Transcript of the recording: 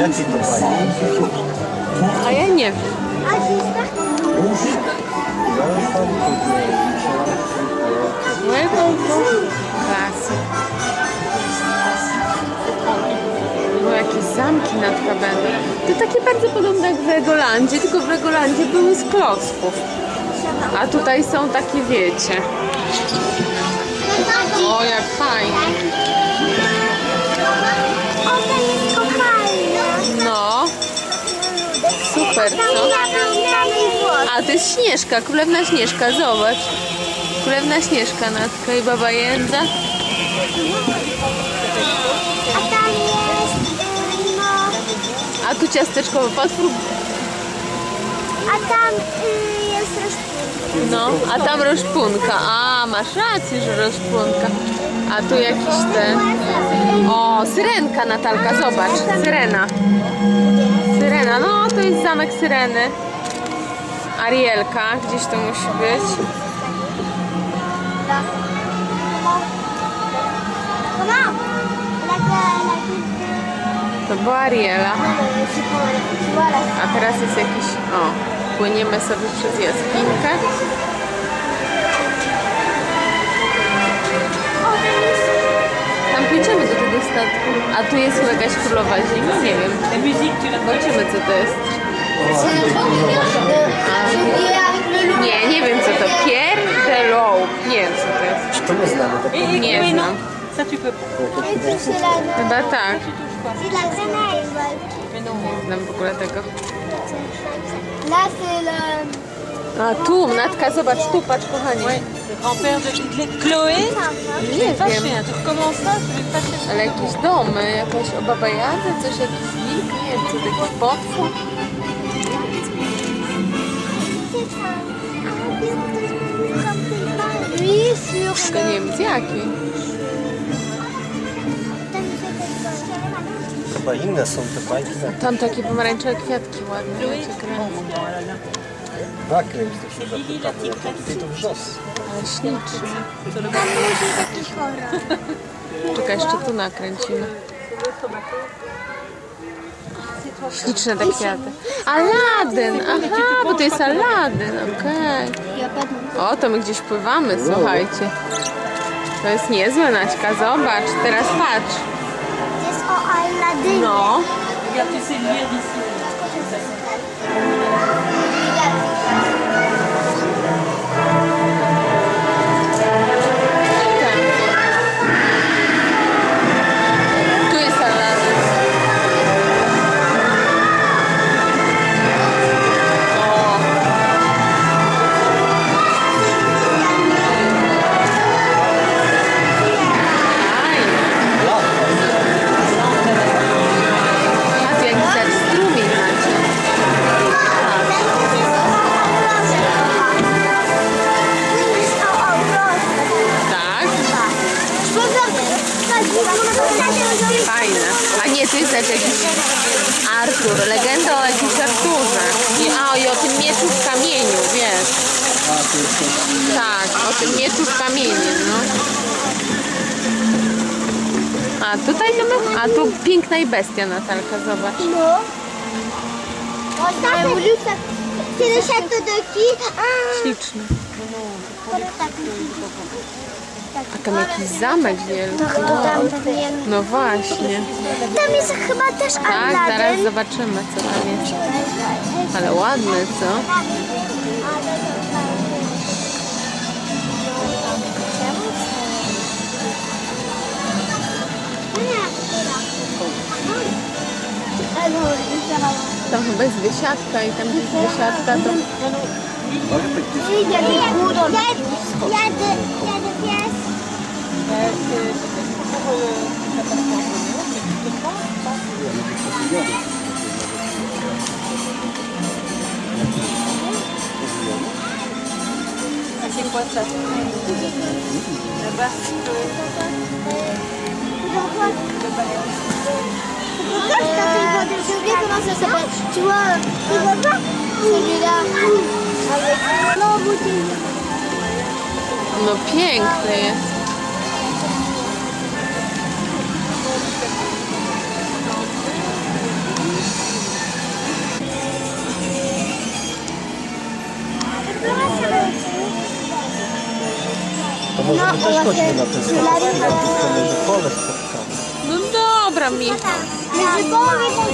Jakie to fajnie. A ja nie wiem. To klasy. Były jakieś zamki nad kabelem. To takie bardzo podobne jak w Legolandzie, tylko w Legolandzie były z klocków. A tutaj są takie, wiecie. O, jak fajnie. Włos. A to jest Śnieżka, Królewna Śnieżka, zobacz. Królewna Śnieżka, Natka i Baba Jędza. A tam jest, y, no, A tu ciasteczkowy potwór. a tam y, jest roślinka. No, a tam rozpunka. A, masz rację, że rozpunka. A tu jakiś ten... O, syrenka Natalka, zobacz. Syrena. Syrena, no to jest zamek Syreny. Arielka, gdzieś to musi być. To była Ariela. A teraz jest jakiś... O, płyniemy sobie przez jaskinkę. Tam pójdziemy do tego statku. A tu jest chyba jakaś królowa zimy? Nie wiem. Zobaczymy co to jest. Nie, nie wiem co to. Pierre de Loup. Nie wiem co to jest. To my znamy. Tak? Nie znam. Tu peux pas. Chyba tak. Nie znam w ogóle tego. Le... A tu, Natka, zobacz, tu, patrz kochanie. Le grand-père de Chloé. Nie Pas wiem. cher. Tu recommences ça, cher. Ale jakieś domy, jakaś o Baba Jadze, coś, jakiś wilk, nie wiem, co to jakiś potwór. Tylko nie wiem z Chyba inne są te bajki na Tam takie pomarańczowe kwiatki ładne. nakręć to się zapyta, bo ja to tutaj to wrzos. Ale śliczne. Czekaj, jeszcze tu nakręcimy. Śliczne te kwiaty. Aladyn! Aha, bo to jest Aladyn, okej. O, to my gdzieś pływamy, słuchajcie. To jest niezłe, Naćka, zobacz. Teraz patrz. Jest o Aladynie. No. Regarde, tu sais lire d'ici. Fajne. A nie, tu jest też jakiś Artur, legenda o jakimś Arturze. I, a, i o tym mieczu w kamieniu, wiesz. Tak, o tym mieczu w kamieniu, no. A tutaj to my, a tu piękna i bestia Natalka, zobacz. C'est c'est le château de qui Ah, Śliczny. A tam jakiś zamek wielki. tam pewnie. No właśnie. Tam jest chyba też Tak, zaraz Aladdin. zobaczymy co tam jest. Ale ładny, co? Tam chyba jest wysiadka i tam jest wysiadka, to... Il y a C'est quoi ça? La Pourquoi je Celui-là. No piękny jest. My też chodźmy na ten spacer, że pole spotkamy. No dobra, Michał.